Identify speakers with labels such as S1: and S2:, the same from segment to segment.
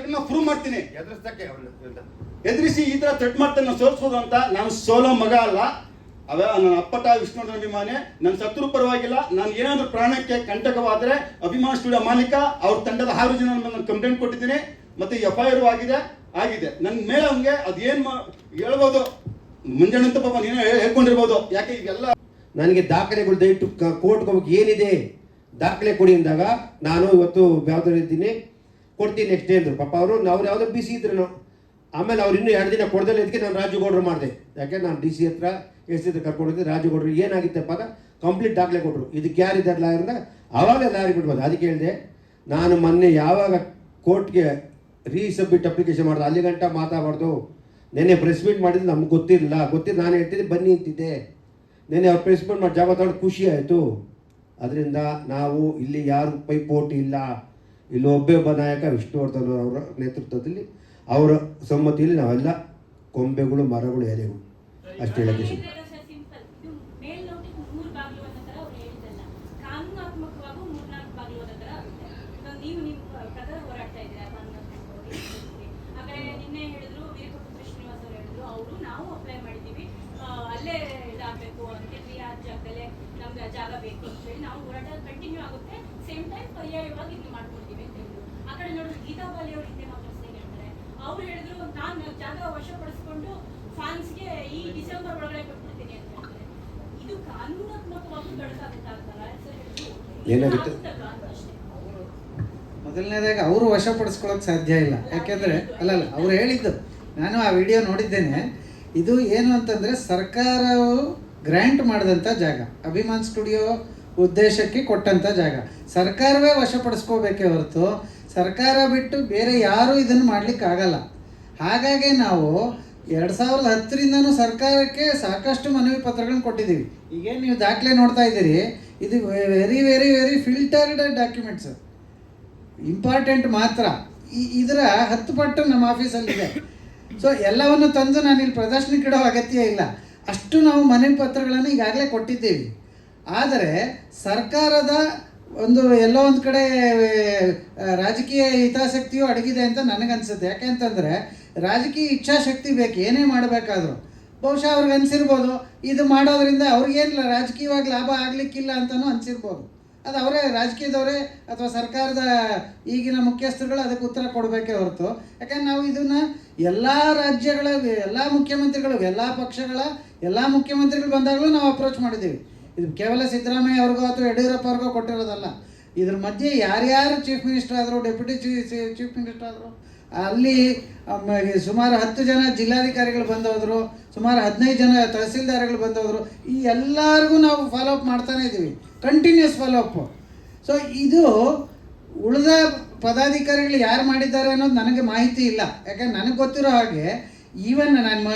S1: ದಾಖಲೆಗಳನ್ನ ಪ್ರೂವ್ ಮಾಡ್ತೀನಿ.
S2: ಎದುರಿಸಕ್ಕೆ
S1: ಎದುರಿಸಿ ಈ ತರ ಥ್ರೆಟ್ ಮಾಡ್ತಾನೆ ನಾನು ಸೋಲ್ಸ್ಬೋದು ಅಂತ ನಾನು ಸೋಲೋ ಮಗ ಅಲ್ಲ. ಅವ ನನ್ನ ಅಪ್ಪಟ ವಿಷ್ಣುವರ್ಧನ್ ಅಭಿಮಾನಿ. ನನ್ನ ಶತ್ರು ಪರವಾಗಿಲ್ಲ. ನಾನು ಏನಾದ್ರೂ ಪ್ರಾಣಕ್ಕೆ ಕಂಟಕವಾದ್ರೆ ಅಭಿಮಾನ ಸ್ಟುಡಿಯೋ ಮಾಲೀಕ ಅವ್ರ ತಂಡದ ಆರು ಜನ ನಾನು ಕಂಪ್ಲೇಂಟ್ ಕೊಟ್ಟಿದ್ದೀನಿ. ಮತ್ತೆ ಎಫ್ ಐ ಆರ್ ಆಗಿದೆ ಆಗಿದೆ. ನನ್ನ ಮೇಲೆ ಅವ್ನಿಗೆ ಅದೇನ್ ಮಾ ಹೇಳ್ಬೋದು. ಮುಂಜಾನೆ ಅಂತ ಪಾಪ ನೀನು ಹೇಳ್ಕೊಂಡಿರ್ಬೋದು. ಯಾಕೆ ಈಗೆಲ್ಲ
S2: ನನಗೆ ದಾಖಲೆಗಳು ದಯವಿಟ್ಟು ಕೋರ್ಟ್ಗೆ ಹೋಗಿ ಏನಿದೆ? ದಾಖಲೆ ಕೊಡಿ ಅಂದಾಗ ನಾನು ಇವತ್ತು ಇದ್ದೀನಿ. ಕೊಡ್ತೀನಿ ನೆಕ್ಸ್ಟ್ ಡೇ ಅಂದರು. ಪಾಪ ಅವರು, ಅವ್ರು ಯಾವುದೋ ಬಿಸಿ ಇದ್ರು ಆಮೇಲೆ ಅವ್ರು ಇನ್ನೂ ಎರಡು ದಿನ ಕೊಡ್ದಲ್ಲ ಇದಕ್ಕೆ ನಾನು ರಾಜುಗೌಡರು ಮಾಡಿದೆ. ಯಾಕೆ, ನಾನು ಡಿ ಸಿ ಹತ್ರ ಎಸ್ ಹತ್ರ ಕರ್ಕೊಂಡಿದ್ದೆ ರಾಜುಗೌಡರು. ಏನಾಗಿತ್ತಪ್ಪ ಅದ ಕಂಪ್ಲೀಟ್ ದಾಖಲೆ ಕೊಟ್ಟರು ಇದಕ್ಕೆ ಯಾರಿದ್ದಾರೆ ಅಂದ್ರೆ ಆವಾಗಲೇ ಲಾಯರ್ ಬಿಡ್ಬೋದು ಅದಕ್ಕೆ ಹೇಳಿದೆ, ನಾನು ಮೊನ್ನೆ ಯಾವಾಗ ಕೋರ್ಟ್ಗೆ ರೀಸಬ್ಮಿಟ್ ಅಪ್ಲಿಕೇಶನ್ ಮಾಡ್ದೆ, ಅಲ್ಲಿ ಗಂಟ ಮಾತಾಡಬಾರ್ದು ನೆನ್ನೆ ಪ್ರೆಸ್ ಮೀಟ್ ಮಾಡಿದ್ದು ನಮ್ಗೆ ಗೊತ್ತಿರಲಿಲ್ಲ. ಗೊತ್ತಿಲ್ಲ ನಾನು ಹೇಳ್ತಿದ್ದೆ, ಬನ್ನಿ ಅಂತಿದ್ದೆ. ನೆನ್ನೆ ಅವ್ರು ಪ್ರೆಸ್ ಮೀಟ್ ಮಾಡಿ ಜಾಗ ತಗೊಂಡು ಖುಷಿ ಆಯಿತು. ಅದರಿಂದ ನಾವು ಇಲ್ಲಿ ಯಾರು ಪೈಪೋಟಿ ಇಲ್ಲ. ಇಲ್ಲಿ ಒಬ್ಬೇ ಒಬ್ಬ ನಾಯಕ ವಿಷ್ಣುವರ್ಧನ್ ಅವರ ನೇತೃತ್ವದಲ್ಲಿ ಅವರ ಸಮ್ಮತಿಯಲ್ಲಿ ನಾವೆಲ್ಲ ಕೊಂಬೆಗಳು, ಮರಗಳು, ಎಲೆಗಳು ಅಷ್ಟು ಹೇಳಕ್ಕೆ
S3: ಜಾಗ ಬೇಕು ಅಂತ ಹೇಳಿ ನಾವು ಹೋರಾಟ ಕಂಟಿನ್ಯೂ ಆಗುತ್ತೆ. ಸೇಮ್ ಟೈಮ್ ಪರ್ಯಾಯವಾಗಿ ಇದು ಮಾಡ್ಕೊಡ್ತೀವಿ. ಕಡೆ ನೋಡಿದ್ರೆ ಗೀತಾ ಬಾಲಿ ಅವರು ಹಿಂದೆ ಮಾತಾಡ್ಸ್ದಂಗೆ ಹೇಳ್ತಾರೆ ಅವ್ರು ಹೇಳಿದ್ರು ನಾನು ಜಾಗ ವಶಪಡಿಸ್ಕೊಂಡು ಫ್ಯಾನ್ಸ್ಗೆ ಈ ಡಿಸೆಂಬರ್ ಒಳಗಡೆ ಕೊಟ್ಬಿಡ್ತೀನಿ ಅಂತ ಹೇಳ್ತಾರೆ. ಇದು ಕಾನೂನಾತ್ಮಕವಾಗಿ ಬೆಳಕಾಗುತ್ತಾಗಲ್ಲ
S2: ಏನಾಗುತ್ತೆ?
S4: ಮೊದಲನೇದಾಗಿ ಅವರು ವಶಪಡಿಸ್ಕೊಳ್ಳೋಕೆ ಸಾಧ್ಯ ಇಲ್ಲ. ಯಾಕೆಂದರೆ ಅಲ್ಲ ಅವ್ರು ಹೇಳಿದ್ದು. ನಾನು ಆ ವಿಡಿಯೋ ನೋಡಿದ್ದೇನೆ. ಇದು ಏನು ಅಂತಂದರೆ ಸರ್ಕಾರವು ಗ್ರ್ಯಾಂಟ್ ಮಾಡಿದಂಥ ಜಾಗ. ಅಭಿಮಾನ್ ಸ್ಟುಡಿಯೋ ಉದ್ದೇಶಕ್ಕೆ ಕೊಟ್ಟಂಥ ಜಾಗ. ಸರ್ಕಾರವೇ ವಶಪಡಿಸ್ಕೋಬೇಕೇ ಹೊರತು ಸರ್ಕಾರ ಬಿಟ್ಟು ಬೇರೆ ಯಾರೂ ಇದನ್ನು ಮಾಡಲಿಕ್ಕೆ ಆಗಲ್ಲ. ಹಾಗಾಗಿ ನಾವು ಎರಡು ಸಾವಿರದ ಹತ್ತರಿಂದನೂ ಸರ್ಕಾರಕ್ಕೆ ಸಾಕಷ್ಟು ಮನವಿ ಪತ್ರಗಳನ್ನು ಕೊಟ್ಟಿದ್ದೀವಿ. ಈಗೇನು ನೀವು ದಾಖಲೆ ನೋಡ್ತಾ ಇದ್ದೀರಿ, ಇದು very very very filtered documents important ಮಾತ್ರ. ಈ ಇದರ ಹತ್ತು ಪಟ್ಟು ನಮ್ಮ ಆಫೀಸಲ್ಲಿದೆ. ಸೊ ಎಲ್ಲವನ್ನು ತಂದು ನಾನು ಇಲ್ಲಿ ಪ್ರದರ್ಶನಕ್ಕೆ ಇಡೋ ಅಗತ್ಯ ಇಲ್ಲ. ಅಷ್ಟು ನಾವು ಮನವಿ ಪತ್ರಗಳನ್ನು ಈಗಾಗಲೇ ಕೊಟ್ಟಿದ್ದೀವಿ. ಆದರೆ ಸರ್ಕಾರದ ಒಂದು ಎಲ್ಲೋ ಒಂದು ಕಡೆ ರಾಜಕೀಯ ಹಿತಾಸಕ್ತಿಯು ಅಡಗಿದೆ ಅಂತ ನನಗನ್ಸುತ್ತೆ. ಯಾಕೆ ಅಂತಂದರೆ ರಾಜಕೀಯ ಇಚ್ಛಾಶಕ್ತಿ ಬೇಕು, ಏನೇ ಮಾಡಬೇಕಾದ್ರೂ. ಬಹುಶಃ ಅವ್ರಿಗೆ ಅನಿಸಿರ್ಬೋದು, ಇದು ಮಾಡೋದ್ರಿಂದ ಅವ್ರಿಗೇನಿಲ್ಲ ರಾಜಕೀಯವಾಗಿ ಲಾಭ ಆಗಲಿಕ್ಕಿಲ್ಲ ಅಂತಲೂ ಅನಿಸಿರ್ಬೋದು. ಅದು ಅವರೇ, ರಾಜಕೀಯದವರೇ ಅಥವಾ ಸರ್ಕಾರದ ಈಗಿನ ಮುಖ್ಯಸ್ಥರುಗಳು ಅದಕ್ಕೆ ಉತ್ತರ ಕೊಡಬೇಕೇ ಹೊರತು. ಯಾಕಂದ್ರೆ ನಾವು ಇದನ್ನು ಎಲ್ಲ ರಾಜ್ಯಗಳ, ಎಲ್ಲ ಮುಖ್ಯಮಂತ್ರಿಗಳು, ಎಲ್ಲ ಪಕ್ಷಗಳ, ಎಲ್ಲ ಮುಖ್ಯಮಂತ್ರಿಗಳು ಬಂದಾಗಲೂ ನಾವು ಅಪ್ರೋಚ್ ಮಾಡಿದ್ದೀವಿ. ಇದು ಕೇವಲ ಸಿದ್ದರಾಮಯ್ಯ ಅವ್ರಿಗೂ ಅಥವಾ ಯಡಿಯೂರಪ್ಪ ಅವ್ರಿಗೂ ಕೊಟ್ಟಿರೋದಲ್ಲ. ಇದ್ರ ಮಧ್ಯೆ ಯಾರ್ಯಾರು ಚೀಫ್ ಮಿನಿಸ್ಟರ್ ಆದರು ಡೆಪ್ಯೂಟಿ ಚೀಫ್ ಮಿನಿಸ್ಟರ್ ಆದರು, ಅಲ್ಲಿ ಸುಮಾರು ಹತ್ತು ಜನ ಜಿಲ್ಲಾಧಿಕಾರಿಗಳು ಬಂದೋದ್ರು, ಸುಮಾರು ಹದಿನೈದು ಜನ ತಹಸೀಲ್ದಾರ್ಗಳು ಬಂದೋದ್ರು, ಈ ಎಲ್ಲರಿಗೂ ನಾವು ಫಾಲೋ ಅಪ್ ಮಾಡ್ತಾನೆ ಇದ್ದೀವಿ ಕಂಟಿನ್ಯೂಸ್ ಫಾಲೋ ಅಪ್ ಸೊ ಇದು ಉಳಿದ ಪದಾಧಿಕಾರಿಗಳು ಯಾರು ಮಾಡಿದ್ದಾರೆ ಅನ್ನೋದು ನನಗೆ ಮಾಹಿತಿ ಇಲ್ಲ. ಯಾಕಂದ್ರೆ ನನಗೆ ಗೊತ್ತಿರೋ ಹಾಗೆ ಈವನ್ ನಾನು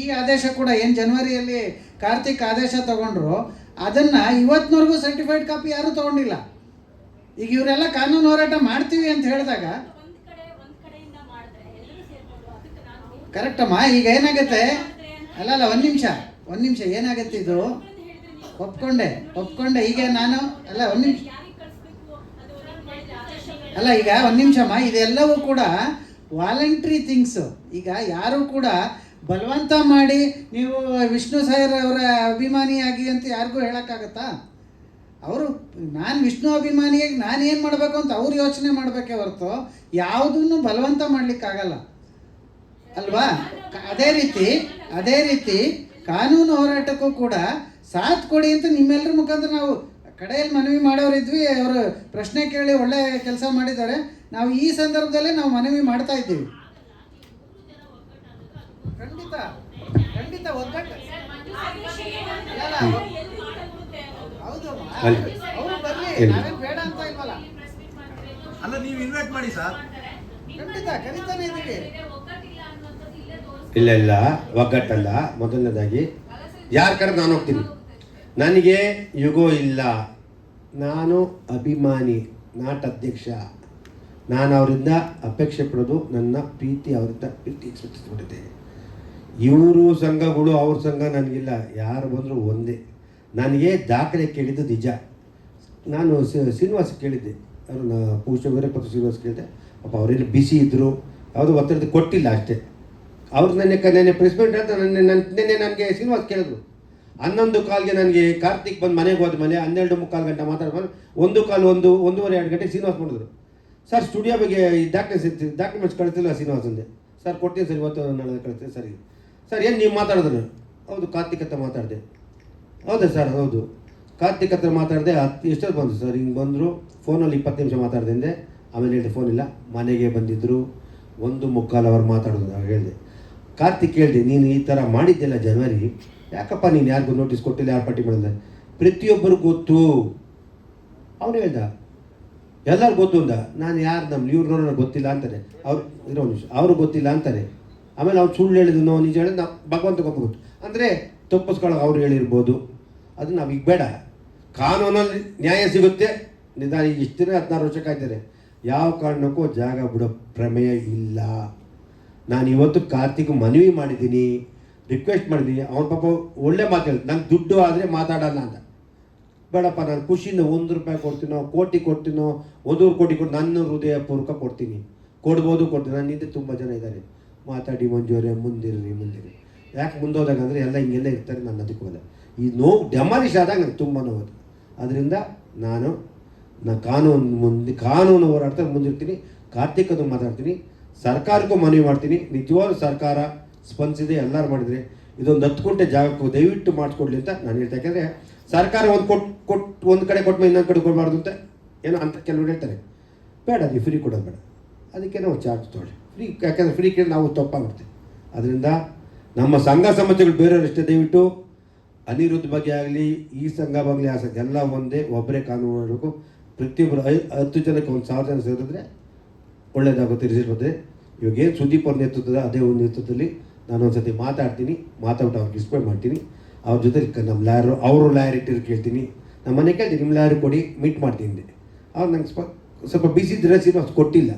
S4: ಈ ಆದೇಶ ಕೂಡ ಏನು ಜನವರಿಯಲ್ಲಿ ಕಾರ್ತಿಕ್ ಆದೇಶ ತಗೊಂಡ್ರು ಅದನ್ನು ಇವತ್ತಿನವರೆಗೂ ಸರ್ಟಿಫೈಡ್ ಕಾಪಿ ಯಾರೂ ತಗೊಂಡಿಲ್ಲ. ಈಗ ಇವರೆಲ್ಲ ಕಾನೂನು ಹೋರಾಟ ಮಾಡ್ತೀವಿ ಅಂತ ಹೇಳಿದಾಗ
S3: ಕರೆಕ್ಟ್
S4: ಕರೆಕ್ಟಮ್ಮ, ಈಗ ಏನಾಗುತ್ತೆ? ಅಲ್ಲ ಅಲ್ಲ, ಒಂದು ನಿಮಿಷ ಒಂದು ನಿಮಿಷ, ಏನಾಗುತ್ತೆ ಇದು? ಒಪ್ಕೊಂಡೆ ಒಪ್ಕೊಂಡೆ, ಈಗ ನಾನು, ಅಲ್ಲ, ಒಂದು ನಿಮಿಷ. ಅಲ್ಲ, ಈಗ ಒಂದು ನಿಮಿಷಮ್ಮ, ಇದೆಲ್ಲವೂ ಕೂಡ ವಾಲಂಟ್ರಿ ಥಿಂಗ್ಸು ಈಗ ಯಾರು ಕೂಡ ಬಲವಂತ ಮಾಡಿ ನೀವು ವಿಷ್ಣು ಸೈರ್ ಅವರ ಅಭಿಮಾನಿಯಾಗಿ ಅಂತ ಯಾರಿಗೂ ಹೇಳೋಕ್ಕಾಗತ್ತಾ? ಅವರು, ನಾನು ವಿಷ್ಣು ಅಭಿಮಾನಿಯಾಗಿ ನಾನು ಏನು ಮಾಡಬೇಕು ಅಂತ ಅವ್ರು ಯೋಚನೆ ಮಾಡಬೇಕೇ ಹೊರತು ಯಾವುದನ್ನು ಬಲವಂತ ಮಾಡಲಿಕ್ಕಾಗಲ್ಲ. ಅಲ್ವಾ? ಅದೇ ರೀತಿ ಅದೇ ರೀತಿ ಕಾನೂನು ಹೋರಾಟಕ್ಕೂ ಕೂಡ ಸಾಥ್ ಕೊಡಿ ಅಂತ ನಿಮ್ಮೆಲ್ಲರ ಮುಖಾಂತರ ನಾವು ಕಡೆಯಲ್ಲಿ ಮನವಿ ಮಾಡೋರಿದ್ವಿ ಅವರು ಪ್ರಶ್ನೆ ಕೇಳಿ ಒಳ್ಳೆ ಕೆಲಸ ಮಾಡಿದ್ದಾರೆ. ನಾವು ಈ ಸಂದರ್ಭದಲ್ಲೇ ನಾವು ಮನವಿ ಮಾಡ್ತಾ ಇದ್ದೀವಿ. ಖಂಡಿತ ಖಂಡಿತ ಒಗ್ಗಟ್ಟು. ಹೌದು
S2: ಅಲ್ಲಿ.
S4: ಅವರು ಬರಲಿ? ನಾವೇನು ಬೇಡ ಅಂತ ಇಲ್ವಲ್ಲ?
S5: ಅಲ್ಲ ನೀವು ಇನ್ವೈಟ್ ಮಾಡಿ ಸರ್.
S4: ಖಂಡಿತ ಕರಿತಾನೆ ಇದ್ದೀವಿ
S2: ಇಲ್ಲ ಇಲ್ಲ ಒಗ್ಗಟ್ಟಲ್ಲ. ಮೊದಲನೇದಾಗಿ ಯಾರ ಕರೆ ನಾನು ಹೋಗ್ತೀನಿ? ನನಗೆ ಯುಗೋ ಇಲ್ಲ. ನಾನು ಅಭಿಮಾನಿ ನಾಟ್ ಅಧ್ಯಕ್ಷ. ನಾನು ಅವರಿಂದ ಅಪೇಕ್ಷೆ ಪಡೋದು ನನ್ನ ಪ್ರೀತಿ ಅವರಿಂದ ಪ್ರೀತಿ ಎಕ್ಸ್ಪೆಕ್ಟ್ ಇವರು ಸಂಘಗಳು, ಅವ್ರ ಸಂಘ ನನಗಿಲ್ಲ. ಯಾರು ಬಂದರೂ ಒಂದೇ. ನನಗೆ ದಾಖಲೆ ಕೇಳಿದ್ದು ನಿಜ. ನಾನು ಶ್ರೀನಿವಾಸ ಕೇಳಿದ್ದೆ. ಅವ್ರನ್ನ ಪೂಜ ವೀರಪತ್ರ ಶ್ರೀನಿವಾಸ ಕೇಳಿದೆ. ಪಾಪ ಅವರೇನು ಬಿಸಿ ಇದ್ದರು ಯಾವುದೋ ಒತ್ತಡದ ಕೊಟ್ಟಿಲ್ಲ ಅಷ್ಟೇ. ಅವ್ರು ನೆನ್ನೆ ನೆನ್ನೆ ಪ್ರೆಸಿಡೆಂಟ್ ಅಂತ ನೆನ್ನೆ ನನ್ನ ನನಗೆ ಶ್ರೀನಿವಾಸ ಕೇಳಿದ್ರು. ಹನ್ನೊಂದು ಕಾಲ್ಗೆ ನನಗೆ ಕಾರ್ತಿಕ್ ಬಂದು ಮನೆಗೆ ಹೋದ ಮೇಲೆ ಹನ್ನೆರಡು ಮುಕ್ಕಾಲು ಗಂಟೆ ಮಾತಾಡ್ಕೊಂಡು ಒಂದು ಕಾಲು ಒಂದು, ಒಂದೂವರೆ, ಎರಡು ಗಂಟೆ ಶ್ರೀನಿವಾಸ ಮಾಡಿದ್ರು ಸರ್ ಸ್ಟುಡಿಯೋ ಬಗ್ಗೆ ಈ ಡಾಕ್ಯುಮೆಂಟ್ಸ್ ಡಾಕ್ಯುಮೆಂಟ್ಸ್ ಕಳಿಸಿಲ್ಲ ಶ್ರೀನಿವಾಸ್ ಅಂದೆ. ಸರ್, ಕೊಡ್ತೀನಿ ಸರ್, ಇವತ್ತು ನಾಳೆ ಕಳಿಸ್ತೀನಿ. ಸರಿ. ಸರ್, ಏನು ನೀವು ಮಾತಾಡಿದ್ರು? ಹೌದು ಕಾರ್ತಿಕ್ ಹತ್ರ ಮಾತಾಡಿದೆ. ಹೌದಾ ಸರ್? ಹೌದು. ಕಾರ್ತಿಕ್ ಹತ್ರ ಮಾತಾಡಿದೆ, ಹತ್ತು ಎಷ್ಟೊತ್ತು ಬಂದರು ಸರ್? ಹಿಂಗೆ ಬಂದರು, ಫೋನಲ್ಲಿ ಇಪ್ಪತ್ತು ನಿಮಿಷ ಮಾತಾಡಿದೆ ಅಂದೆ. ಆಮೇಲೆ ಹೇಳಿದೆ, ಫೋನ್ ಇಲ್ಲ. ಮನೆಗೆ ಬಂದಿದ್ದರು ಒಂದು ಮುಕ್ಕಾಲು ಅವರು ಮಾತಾಡೋದು ಹೇಳಿದೆ. ಕಾರ್ತಿಕ್ ಹೇಳಿದೆ, ನೀನು ಈ ಥರ ಮಾಡಿದ್ದೆಲ್ಲ ಜನವರಿ, ಯಾಕಪ್ಪ ನೀನು ಯಾರಿಗೂ ನೋಟಿಸ್ ಕೊಟ್ಟಿಲ್ಲ, ಯಾರು ಪಟ್ಟಿ ಮಾಡಿದೆ ಪ್ರತಿಯೊಬ್ಬರಿಗೂ ಗೊತ್ತು. ಅವನು ಹೇಳ್ದ, ಎಲ್ಲರೂ ಗೊತ್ತು ಅಂದ. ನಾನು ಯಾರು ನಮ್ಮ ಇವ್ರನ್ನ ಗೊತ್ತಿಲ್ಲ ಅಂತಾರೆ ಅವ್ರು, ಇರೋ ನಿಮಿಷ, ಅವರು ಗೊತ್ತಿಲ್ಲ ಅಂತಾರೆ ಆಮೇಲೆ ಅವ್ರು ಸುಳ್ಳು ಹೇಳಿದ್ರು ನಿಜ ಹೇಳಿದ್ ನಾವು ಭಗವಂತ ಗೊತ್ತು. ಅಂದರೆ ತಪ್ಪಿಸ್ಕೊಳ್ಳೋ ಅವ್ರು ಹೇಳಿರ್ಬೋದು. ಅದು ನಮಗೆ ಬೇಡ. ಕಾನೂನಲ್ಲಿ ನ್ಯಾಯ ಸಿಗುತ್ತೆ. ನಿಧಾನ ಇಷ್ಟು ದಿನ ಹದಿನಾರು ವರ್ಷ ಕಾಯ್ತಾರೆ. ಯಾವ ಕಾರಣಕ್ಕೂ ಜಾಗ ಬಿಡೋ ಪ್ರಮೇಯ ಇಲ್ಲ. ನಾನು ಇವತ್ತು ಕಾರ್ತಿಕ್ ಮನವಿ ಮಾಡಿದ್ದೀನಿ ರಿಕ್ವೆಸ್ಟ್ ಮಾಡಿದ್ದೀನಿ. ಅವನ ಪಾಪ ಒಳ್ಳೆ ಮಾತು ಹೇಳಿದ್. ನಂಗೆ ದುಡ್ಡು ಆದರೆ ಮಾತಾಡಲ್ಲ ಅಂತ. ಬೇಡಪ್ಪ, ನಾನು ಖುಷಿಯಿಂದ ಒಂದು ರೂಪಾಯಿ ಕೊಡ್ತೀನೋ, ಕೋಟಿ ಕೊಡ್ತೀನೋ ಒಂದೂರು ಕೋಟಿ ಕೊಟ್ಟು ನನ್ನ ಹೃದಯಪೂರ್ವಕ ಕೊಡ್ತೀನಿ. ಕೊಡ್ಬೋದು, ಕೊಡ್ತೀನಿ. ನನ್ನ ಹಿಂದೆ ತುಂಬ ಜನ ಇದ್ದಾರೆ. ಮಾತಾಡಿ ಮಂಜೂರೇ ಮುಂದಿರ್ರಿ ಮುಂದಿರಿ ಯಾಕೆ ಮುಂದೋದಾಗ ಅಂದರೆ ಎಲ್ಲ ಹಿಂಗೆಲ್ಲ ಇರ್ತಾರೆ, ನಾನು ಅದಕ್ಕೆ ಹೋದೆ ಈ ನೋವು ಡೆಮಾಲಿಷ್ ಆದಾಗ ನಂಗೆ ತುಂಬ ನೋವು ಅದರಿಂದ ನಾನು ನಾ ಕಾನೂನು ಮುಂದೆ, ಕಾನೂನು ಹೋರಾಡ್ತಾ ಮುಂದಿರ್ತೀನಿ, ಕಾರ್ತಿಕದ್ದು ಮಾತಾಡ್ತೀನಿ, ಸರ್ಕಾರಕ್ಕೂ ಮನವಿ ಮಾಡ್ತೀನಿ, ನಿಜವಾದ ಸರ್ಕಾರ ಸ್ಪಂದಿಸಿದೆ, ಎಲ್ಲರೂ ಮಾಡಿದರೆ, ಇದೊಂದು ಹತ್ತು ಗಂಟೆ ಜಾಗಕ್ಕೂ ದಯವಿಟ್ಟು ಮಾಡಿಸ್ಕೊಡ್ಲಿ ಅಂತ ನಾನು ಹೇಳ್ತಾ ಯಾಕೆಂದರೆ ಸರ್ಕಾರ ಒಂದು ಕೊಟ್ಟು ಕೊಟ್ಟು ಒಂದು ಕಡೆ ಕೊಟ್ಟು ಇನ್ನೊಂದು ಕಡೆ ಕೊಡಬಾರ್ದು ಅಂತ ಏನೋ ಅಂತ ಕೆಲವರು ಹೇಳ್ತಾರೆ. ಬೇಡ ನೀವು ಫ್ರೀ ಕೊಡೋದು ಬೇಡ. ಅದಕ್ಕೆ ನಾವು ಚಾರ್ಜ್ ತೊಗೊಳ್ಳಿ. ಫ್ರೀ, ಯಾಕಂದರೆ ಫ್ರೀ ಕೇಳಿ ನಾವು ತಪ್ಪಾಗ್ಬಿಡ್ತೀವಿ. ಅದರಿಂದ ನಮ್ಮ ಸಂಘ ಸಂಸ್ಥೆಗಳು ಬೇರೆಯವರಷ್ಟೇ ದಯವಿಟ್ಟು ಅನಿರುದ್ಧ ಬಗ್ಗೆ ಆಗಲಿ, ಈ ಸಂಘ ಬಗ್ಗೆ ಆ ಸಂಘ ಎಲ್ಲ ಒಂದೇ, ಒಬ್ಬರೇ ಕಾನೂನು ಮಾಡಬೇಕು ಪ್ರತಿಯೊಬ್ಬರು ಐ, ಹತ್ತು ಜನಕ್ಕೆ ಒಂದು ಸಾವಿರ ಜನ ಸೇರಿದ್ರೆ ಒಳ್ಳೆಯದಾಗುತ್ತೆ ರಿಸಲ್ಟ್ ಬರ್ತದೆ ಇವಾಗ ಏನು ಸುದೀಪ್ ಅವ್ರ ನೇತೃತ್ವದ, ಅದೇ ಒಂದು ನೇತೃತ್ವದಲ್ಲಿ ನಾನು ಒಂದು ಸತಿ ಮಾತಾಡ್ತೀನಿ, ಮಾತಾಡ್ಬಿಟ್ಟು ಅವ್ರಿಗೆ ಡಿಸ್ಪ್ಲೇ ಮಾಡ್ತೀನಿ. ಅವ್ರ ಜೊತೆ ನಮ್ಮ ಲಾಯರು, ಅವರು ಲಾಯರ್ ಇಟ್ಟಿರು ಕೇಳ್ತೀನಿ. ನಮ್ಮ ಮನೆ ಕೇಳ್ತೀನಿ, ನಿಮ್ಮ ಲಾಯರ್ ಕೊಡಿ ಮೀಟ್ ಮಾಡ್ತೀನಿ ಅಂದೆ. ಅವ್ರು ನಂಗೆ ಸ್ವಲ್ಪ ಸ್ವಲ್ಪ ಬಿಸಿ ಇದ್ರೆ ಅಷ್ಟು ಕೊಟ್ಟಿಲ್ಲ.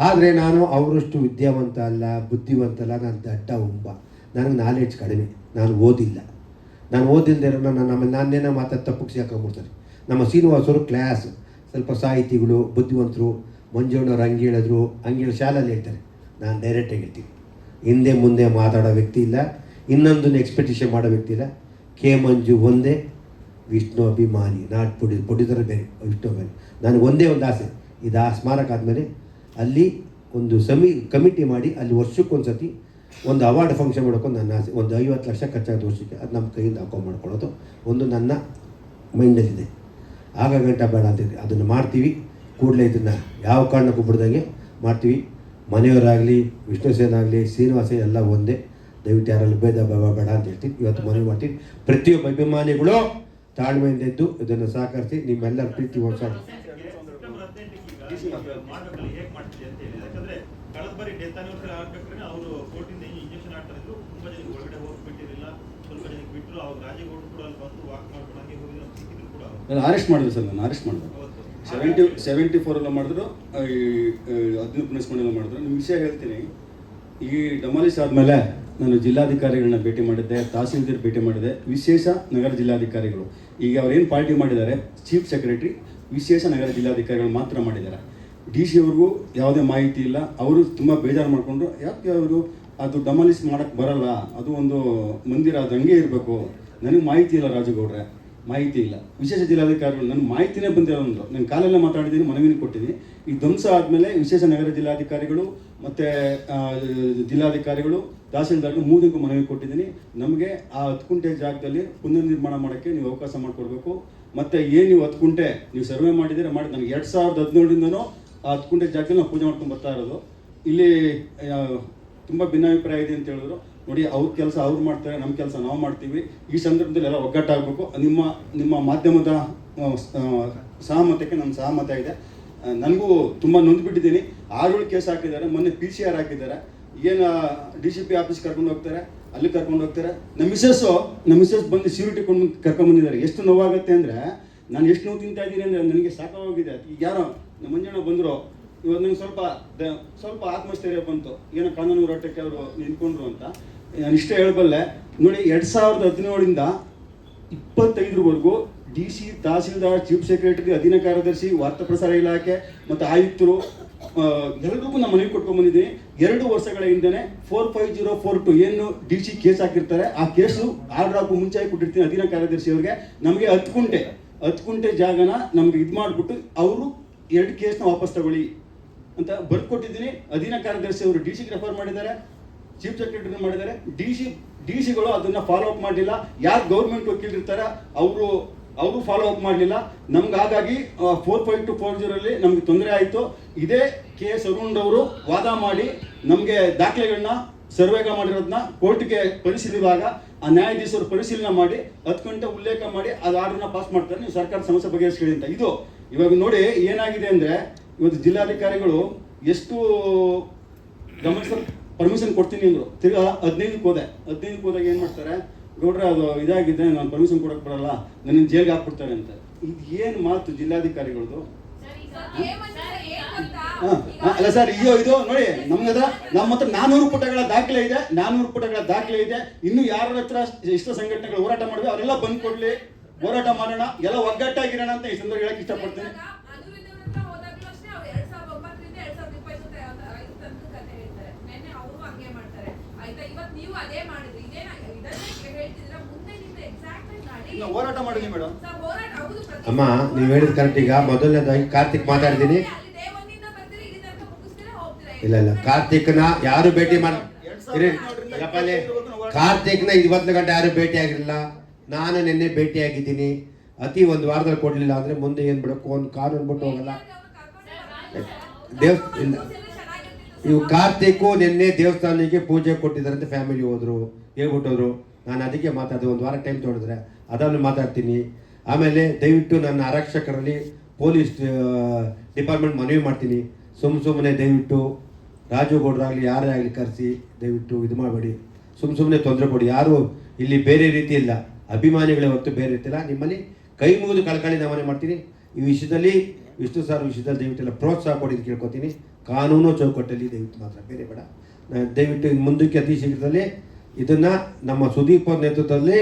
S2: ಆದರೆ ನಾನು ಅವರಷ್ಟು ವಿದ್ಯಾವಂತ ಅಲ್ಲ ಬುದ್ಧಿವಂತ ಅಲ್ಲ ನಾನು ದಟ್ಟ ಉಂಬ. ನನಗೆ ನಾಲೆಡ್ಜ್ ಕಡಿಮೆ. ನಾನು ಓದಿಲ್ಲ. ನಾನು ಓದಿಲ್ಲದೆ ಇರೋ ನಾನು ನಮ್ಮ ನಾನೇನೋ ಮಾತಾಡಿ ತಪ್ಪಿಗೆ ಸಿಕ್ಕಾಕೊಂಡ್ಬಿಡ್ತಾರೆ ನಮ್ಮ ಶ್ರೀನಿವಾಸರು ಕ್ಲಾಸ್ ಸ್ವಲ್ಪ ಸಾಹಿತಿಗಳು, ಬುದ್ಧಿವಂತರು, ಮಂಜುಣ್ಣವ್ರು ಹಂಗೆ ಹೇಳಿದ್ರು, ಹಂಗೆ ಹೇಳಿ ಶಾಲೆಯಲ್ಲಿ ಹೇಳ್ತಾರೆ. ನಾನು ಡೈರೆಕ್ಟಾಗಿ ಹೇಳ್ತೀನಿ. ಹಿಂದೆ ಮುಂದೆ ಮಾತಾಡೋ ವ್ಯಕ್ತಿ ಇಲ್ಲ. ಇನ್ನೊಂದನ್ನು ಎಕ್ಸ್ಪೆಕ್ಟೇಷನ್ ಮಾಡೋ ವ್ಯಕ್ತಿ ಇಲ್ಲ. ಕೆ ಮಂಜು ಒಂದೇ, ವಿಷ್ಣು ಅಭಿಮಾನಿ. ನಾಟ್ ಪುಡಿ ಪುಡಿದರೆ ಬೇರೆ, ವಿಷ್ಣು ಬೇರೆ ನನಗೆ ಒಂದೇ ಒಂದು ಆಸೆ. ಇದು ಆ ಸ್ಮಾರಕ ಆದಮೇಲೆ ಅಲ್ಲಿ ಒಂದು ಸಮಿ, ಕಮಿಟಿ ಮಾಡಿ ಅಲ್ಲಿ ವರ್ಷಕ್ಕೊಂದು ಸತಿ ಒಂದು ಅವಾರ್ಡ್ ಫಂಕ್ಷನ್ ಮಾಡೋಕೆ ನನ್ನ ಆಸೆ. ಒಂದು ಐವತ್ತು ಲಕ್ಷ ಖರ್ಚಾದ ವರ್ಷಕ್ಕೆ. ಅದು ನಮ್ಮ ಕೈಯಿಂದ ಅಕೌಂಟ್ ಮಾಡ್ಕೊಳ್ಳೋದು. ಒಂದು ನನ್ನ ಮೈಂಡಲ್ಲಿದೆ. ಆಗ ಗಂಟ ಬೇಡ ಅಂತಿದ್ದೆ ಅದನ್ನು ಮಾಡ್ತೀವಿ. ಕೂಡಲೇ ಇದನ್ನು ಯಾವ ಕಾರಣಕ್ಕೂ ಬಿಡ್ದಂಗೆ ಮಾಡ್ತೀವಿ. ಮನೆಯವರಾಗಲಿ, ವಿಷ್ಣು ಸೇನ್ ಆಗಲಿ, ಶ್ರೀನಿವಾಸ ಎಲ್ಲ ಒಂದೇ. ದಯವಿಟ್ಟು ಯಾರಲ್ಲಿ ಭೇದ ಭಾವ ಬೇಡ ಅಂತ ಹೇಳ್ತೀನಿ ಇವತ್ತು ಮನವಿ ಮಾಡ್ತೀನಿ ಪ್ರತಿಯೊಬ್ಬ ಅಭಿಮಾನಿಗಳು ತಾಳ್ಮೆಯಿಂದ ಇದ್ದು ಇದನ್ನು ಸಹಕರಿಸಿ ನಿಮ್ಮೆಲ್ಲರ ಪ್ರೀತಿ ಹೊಸ
S5: ಸೆಪ್ಟೆಂಬರ್ ಹದಿನೆಂಟಕ್ಕೆ ಈಗ ಮಾಡ್ಬೇಕಲ್ಲ ಹೇಗೆ ಮಾಡ್ತೀವಿ ಅಂತ ಹೇಳಿ. ಯಾಕಂದ್ರೆ ಕಳೆದ ಬಾರಿ ಡೆತ್ ಆನಿವರ್ಸರಿ ಆಗ್ಬೇಕಾದ್ರೆ ಅವರು ಕೋರ್ಟಿಂದ ಇಂಜೆಕ್ಷನ್ ಆಗ್ತಾ ಇದ್ರು ತುಂಬಾ ಜನಕ್ಕೆ ಒಳಗಡೆ ಹೋಗಿ ಬಿಟ್ಟಿರಲಿಲ್ಲ. ಸ್ವಲ್ಪ ಜನಕ್ಕೆ ಬಿಟ್ಟರು ಅವಾಗ ರಾಜೇಗೌಡರು ಕೂಡ ಅಲ್ಲಿ ಬಂದು ವಾಕ್ ಮಾಡ್ಕೊಂಡು ಹಂಗೆ ಹೋಗಿ ಅವ್ರು ಸಿಕ್ಕಿದ್ರು ಕೂಡ
S1: ನಾನು ಅರೆಸ್ಟ್ ಮಾಡಿದ್ರು ಸರ್ ನಾನು ಅರೆಸ್ಟ್
S5: ಮಾಡಿದೆ.
S1: ಸೆವೆಂಟಿ ಸೆವೆಂಟಿ ಫೋರ್ ಎಲ್ಲ ಮಾಡಿದ್ರು ಹದಿನೈದು ಪುನಸ್ಕೊಂಡೆಲ್ಲ ಮಾಡಿದ್ರು. ನಿಮ್ಮ ವಿಷಯ ಹೇಳ್ತೀನಿ. ಈ ಡಮಾಲಿಸ್ ಆದಮೇಲೆ ನಾನು ಜಿಲ್ಲಾಧಿಕಾರಿಗಳನ್ನ ಭೇಟಿ ಮಾಡಿದ್ದೆ ತಹಸೀಲ್ದಾರ್ ಭೇಟಿ ಮಾಡಿದೆ ವಿಶೇಷ ನಗರ ಜಿಲ್ಲಾಧಿಕಾರಿಗಳು. ಈಗ ಅವ್ರೇನು ಪಾರ್ಟಿ ಮಾಡಿದ್ದಾರೆ ಚೀಫ್ ಸೆಕ್ರೆಟರಿ ವಿಶೇಷ ನಗರ ಜಿಲ್ಲಾಧಿಕಾರಿಗಳು ಮಾತ್ರ ಮಾಡಿದ್ದಾರೆ ಡಿ ಸಿ ಅವ್ರಿಗೂ ಯಾವುದೇ ಮಾಹಿತಿ ಇಲ್ಲ. ಅವರು ತುಂಬ ಬೇಜಾರು ಮಾಡಿಕೊಂಡ್ರು. ಯಾಕೆ ಅವರು ಅದು ಡಮಾಲಿಸ್ ಮಾಡೋಕ್ಕೆ ಬರಲ್ಲ? ಅದು ಒಂದು ಮಂದಿರ ಅದು ಹಂಗೆ ಇರಬೇಕು. ನನಗೆ ಮಾಹಿತಿ ಇಲ್ಲ ರಾಜುಗೌಡ್ರೆ. ಮಾಹಿತಿ ಇಲ್ಲ. ವಿಶೇಷ ಜಿಲ್ಲಾಧಿಕಾರಿಗಳು ನನ್ನ ಮಾಹಿತಿನೇ ಬಂದಿರೋ ಅಂದರು. ನಾನು ಕಾಲೆಲ್ಲ ಮಾತಾಡಿದ್ದೀನಿ, ಮನವಿನ ಕೊಟ್ಟಿದ್ದೀನಿ. ಈ ಧ್ವಂಸ ಆದಮೇಲೆ ವಿಶೇಷ ನಗರ ಜಿಲ್ಲಾಧಿಕಾರಿಗಳು ಮತ್ತು ಜಿಲ್ಲಾಧಿಕಾರಿಗಳು, ತಹಸೀಲ್ದಾರ್ಗೆ ಮೂರಕ್ಕೂ ಮನವಿ ಕೊಟ್ಟಿದ್ದೀನಿ. ನಮಗೆ ಆ ಹತ್ತು ಕುಂಟೆ ಜಾಗದಲ್ಲಿ ಪುನರ್ನಿರ್ಮಾಣ ಮಾಡೋಕ್ಕೆ ನೀವು ಅವಕಾಶ ಮಾಡಿಕೊಡ್ಬೇಕು. ಮತ್ತು ಏನು ನೀವು ಹತ್ತು ಕುಂಟೆ ನೀವು ಸರ್ವೆ ಮಾಡಿದ್ದೀರಾ ಮಾಡಿ ನನಗೆ ಎರಡು ಸಾವಿರದ ಹದಿನೇಳರಿಂದನೂ ಆ ಹತ್ತು ಕುಂಟೆ ನಾವು ಪೂಜೆ ಮಾಡ್ಕೊಂಡು ಬರ್ತಾ ಇರೋದು. ಇಲ್ಲಿ ತುಂಬ ಭಿನ್ನಾಭಿಪ್ರಾಯ ಇದೆ ಅಂತ ಹೇಳಿದ್ರು. ನೋಡಿ, ಅವ್ರ ಕೆಲಸ ಅವ್ರು ಮಾಡ್ತಾರೆ ನಮ್ಮ ಕೆಲಸ ನಾವು ಮಾಡ್ತೀವಿ. ಈ ಸಂದರ್ಭದಲ್ಲಿ ಎಲ್ಲ ಒಗ್ಗಟ್ಟಾಗಬೇಕು ನಿಮ್ಮ ನಿಮ್ಮ ಮಾಧ್ಯಮದ ಸಹಮತಕ್ಕೆ ನನ್ನ ಸಹಮತ ಇದೆ. ನನಗೂ ತುಂಬ ನೊಂದ್ಬಿಟ್ಟಿದ್ದೀನಿ ಆರು ಕೇಸ್ ಹಾಕಿದ್ದಾರೆ. ಮೊನ್ನೆ ಪಿ ಸಿ ಆರ್ ಹಾಕಿದ್ದಾರೆ. ಏನು ಡಿ ಸಿ ಪಿ ಆಫೀಸ್ ಕರ್ಕೊಂಡು ಹೋಗ್ತಾರೆ? ಅಲ್ಲಿ ಕರ್ಕೊಂಡು ಹೋಗ್ತಾರೆ? ನಮ್ಮ ಮಿಸಸ್ಸು ನಮ್ಮ ಮಿಸಸ್ ಬಂದು ಸೀರಿಟಿ ಕೊಂಡು ಕರ್ಕೊಂಡು ಬಂದಿದ್ದಾರೆ. ಎಷ್ಟು ನೋವಾಗುತ್ತೆ ಅಂದರೆ, ನಾನು ಎಷ್ಟು ನೋವು ತಿಂತಾ ಇದ್ದೀನಿ ಅಂದರೆ ನನಗೆ ಸಾಕಾಗೋಗಿದೆ. ಈಗ ಯಾರೋ ನಮ್ಮ ಮಂಜಣ್ಣ ಬಂದರು ಇವತ್ತು ನಂಗೆ ಸ್ವಲ್ಪ ಸ್ವಲ್ಪ ಆತ್ಮಸ್ಥೈರ್ಯ ಬಂತು. ಏನೋ ಕಾನೂನು ಹೋರಾಟಕ್ಕೆ ಅವರು ನಿಂತ್ಕೊಂಡ್ರು ಅಂತ. ನಾನು ಇಷ್ಟೇ ಹೇಳಬಲ್ಲೆ, ನೋಡಿ ಎರಡು ಸಾವಿರದ ಹದಿನೇಳರಿಂದ ಇಪ್ಪತ್ತೈದರವರೆಗೂ D C tahsildar, chief secretary, ಅಧೀನ ಕಾರ್ಯದರ್ಶಿ, ವಾರ್ತಾ ಪ್ರಸಾರ ಇಲಾಖೆ, ಮತ್ತು ಆಯುಕ್ತರು ಎಲ್ರಿಗೂ ನಮ್ಮ ಮನೆಗೆ ಕೊಟ್ಕೊಂಡ್ ಬಂದಿದ್ದೀನಿ ಎರಡು ವರ್ಷಗಳ ಹಿಂದೆ four five zero four two ಏನು ಡಿ ಸಿ ಕೇಸ್ ಹಾಕಿರ್ತಾರೆ. ಆ ಕೇಸು ಆರ್ಡರ್ ಹಾಕಿ ಮುಂಚೆ ಕೊಟ್ಟಿರ್ತೀನಿ ಅಧೀನ ಕಾರ್ಯದರ್ಶಿ ಅವರಿಗೆ. ನಮಗೆ ಹತ್ತು ಕುಂಟೆ ಹತ್ತು ಕುಂಟೆ ಜಾಗನ ನಮ್ಗೆ ಇದು ಮಾಡಿಬಿಟ್ಟು ಅವರು ಎರಡು ಕೇಸ್ನ ವಾಪಸ್ ತಗೊಳ್ಳಿ ಅಂತ ಬರ್ಕೊಟ್ಟಿದ್ದೀನಿ ಅಧೀನ ಕಾರ್ಯದರ್ಶಿ ಅವರು ಡಿ ಸಿಗೆ ರೆಫರ್ ಮಾಡಿದ್ದಾರೆ. ಚೀಫ್ ಸೆಕ್ರೆಟರಿ ಮಾಡಿದ್ದಾರೆ. ಡಿ ಸಿ ಡಿ ಸಿಗಳು ಅದನ್ನು ಫಾಲೋ ಅಪ್ ಮಾಡಲಿಲ್ಲ ಯಾರು ಗೌರ್ಮೆಂಟ್ ವಕೀಲರಿರ್ತಾರೆ, ಅವರು ಅವರು ಫಾಲೋ ಅಪ್ ಮಾಡಲಿಲ್ಲ. ನಮ್ಗೆ ಹಾಗಾಗಿ ಫೋರ್ ಪಾಯಿಂಟ್ ಟು ಫೋರ್ ಜೀರೋಲಿ ನಮ್ಗೆ ತೊಂದರೆ ಆಯಿತು. ಇದೇ ಕೆ ಎಸ್ ಅರುಣ್ ಅವರು ವಾದ ಮಾಡಿ ನಮಗೆ ದಾಖಲೆಗಳನ್ನ ಸರ್ವೇಗ ಮಾಡಿರೋದನ್ನ ಕೋರ್ಟ್ಗೆ ಪರಿಶೀಲಿಸಿದಾಗ ಆ ನ್ಯಾಯಾಧೀಶರು ಪರಿಶೀಲನೆ ಮಾಡಿ ಹತ್ತು ಗಂಟೆ ಉಲ್ಲೇಖ ಮಾಡಿ ಅದು ಆರ್ಡರ್ನ ಪಾಸ್ ಮಾಡ್ತಾರೆ. ನೀವು ಸರ್ಕಾರ ಸಮಸ್ಯೆ ಬಗೆಹರಿಸ್ಕೊಳ್ಳಿ ಅಂತ. ಇದು ಇವಾಗ ನೋಡಿ ಏನಾಗಿದೆ ಅಂದರೆ ಇವತ್ತು ಜಿಲ್ಲಾಧಿಕಾರಿಗಳು ಎಷ್ಟು ಗಮನಿಸ ಪರ್ಮಿಷನ್ ಕೊಡ್ತೀನಿ ಅಂದರು. ತಿರ್ಗಾ ಹದಿನೈದಕ್ಕೆ ಹೋದೆ. ಹದಿನೈದಕ್ಕೆ ಹೋದಾಗ ಏನು ಮಾಡ್ತಾರೆ? ಗೌಡ್ರೆ ಅದು ಇದಾಗಿದೆ ನಾನು ಪರ್ಮಿಷನ್ ಕೊಡಕ್ಕೆ ಬರಲ್ಲ. ನನ್ನ ಜೈಲ್ಗೆ ಹಾಕ್ಬಿಡ್ತಾರೆ ಅಂತ. ಇದು ಏನು ಮಾತು ಜಿಲ್ಲಾಧಿಕಾರಿಗಳದು? ಅಲ್ಲ ಸರ್, ಅಯ್ಯೋ, ಇದು ನೋಡಿ, ನಮ್ಗದ ನಮ್ಮ ಹತ್ರ ನಾನೂರು ಪುಟಗಳ ದಾಖಲೆ ಇದೆ, ನಾನೂರು ಪುಟಗಳ ದಾಖಲೆ ಇದೆ. ಇನ್ನು ಯಾರ ಹತ್ರ ಇಷ್ಟ ಸಂಘಟನೆಗಳು ಹೋರಾಟ ಮಾಡಿದ್ವಿ ಅವರೆಲ್ಲ ಬಂದು ಕೊಡ್ಲಿ. ಹೋರಾಟ ಮಾಡೋಣ, ಎಲ್ಲ ಒಗ್ಗಟ್ಟಾಗಿರೋಣ ಅಂತ ಈ ಸಂದರ್ಭ ಹೇಳಕ್ ಇಷ್ಟಪಡ್ತೇನೆ. ಇನ್ನು ಹೋರಾಟ ಮಾಡಿದ್ವಿ ಮೇಡಮ್
S2: ಅಮ್ಮ ನೀವು ಹೇಳಿದ ಕರೆಕ್ಟ್ ಈಗ ಮೊದಲನೇದಾಗಿ ಕಾರ್ತಿಕ್ ಮಾತಾಡ್ತೀನಿ. ಇಲ್ಲ? ಇಲ್ಲ ಕಾರ್ತಿಕ್ನ ಯಾರು ಭೇಟಿ ಮಾಡಿ ಕಾರ್ತಿಕ್ನ ಇವತ್ತು ಗಂಟೆ ಯಾರು ಭೇಟಿ ಆಗಿರಲಿಲ್ಲ. ನಾನು ನಿನ್ನೆ ಭೇಟಿ ಆಗಿದ್ದೀನಿ. ಅತಿ ಒಂದು ವಾರದಲ್ಲಿ ಕೊಡಲಿಲ್ಲ ಅಂದ್ರೆ ಮುಂದೆ ಏನ್ ಬಿಡಕ್ಕೂ ಒಂದು ಕಾರ್ ಅನ್ಬಿಟ್ಟು ಹೋಗಲ್ಲ. ದೇವ್ ಇಲ್ಲ. ಇವು ಕಾರ್ತಿಕು ನಿನ್ನೆ ದೇವಸ್ಥಾನಕ್ಕೆ ಪೂಜೆ ಕೊಟ್ಟಿದ್ದಾರಂತೆ ಫ್ಯಾಮಿಲಿ ಹೋದ್ರು ಹೇಳ್ಬಿಟ್ಟೋದ್ರು. ನಾನು ಅದಕ್ಕೆ ಮಾತಾಡಿದೆ ಒಂದು ವಾರ ಟೈಮ್ ತೊಗೊಂಡಿದ್ರೆ. ಅದನ್ನು ಮಾತಾಡ್ತೀನಿ. ಆಮೇಲೆ ದಯವಿಟ್ಟು ನನ್ನ ಆರಕ್ಷಕರಲ್ಲಿ ಪೊಲೀಸ್ ಡಿಪಾರ್ಟ್ಮೆಂಟ್ ಮನವಿ ಮಾಡ್ತೀನಿ. ಸುಮ್ ಸುಮ್ಮನೆ ದಯವಿಟ್ಟು ರಾಜುಗೌಡರಾಗಲಿ ಯಾರೇ ಆಗಲಿ ಕರೆಸಿ, ದಯವಿಟ್ಟು ಇದು ಮಾಡಬೇಡಿ. ಸುಮ್ಮ ಸುಮ್ಮನೆ ತೊಂದರೆ ಕೊಡಿ. ಯಾರು ಇಲ್ಲಿ ಬೇರೆ ರೀತಿ ಇಲ್ಲ. ಅಭಿಮಾನಿಗಳೇ ಹೊತ್ತು ಬೇರೆ ರೀತಿ ಇಲ್ಲ. ನಿಮ್ಮಲ್ಲಿ ಕೈ ಮುಗಿದು ಕಳ್ಕಳಿ ನಮನೆ ಮಾಡ್ತೀನಿ. ಈ ವಿಷಯದಲ್ಲಿ, ವಿಷ್ಣು ಸಾರ್ ವಿಷಯದಲ್ಲಿ ದಯವಿಟ್ಟು ಎಲ್ಲ ಪ್ರೋತ್ಸಾಹ ಕೊಡಿ ಅಂತ ಕೇಳ್ಕೊತೀನಿ. ಕಾನೂನು ಚೌಕಟ್ಟಲ್ಲಿ ದಯವಿಟ್ಟು ಮಾತ್ರ ಬೇರೆ ಬೇಡ. ದಯವಿಟ್ಟು ಮುಂದಕ್ಕೆ ಅತಿ ಶೀಘ್ರದಲ್ಲಿ ಇದನ್ನು ನಮ್ಮ ಸುದೀಪ್ ನೇತೃತ್ವದಲ್ಲಿ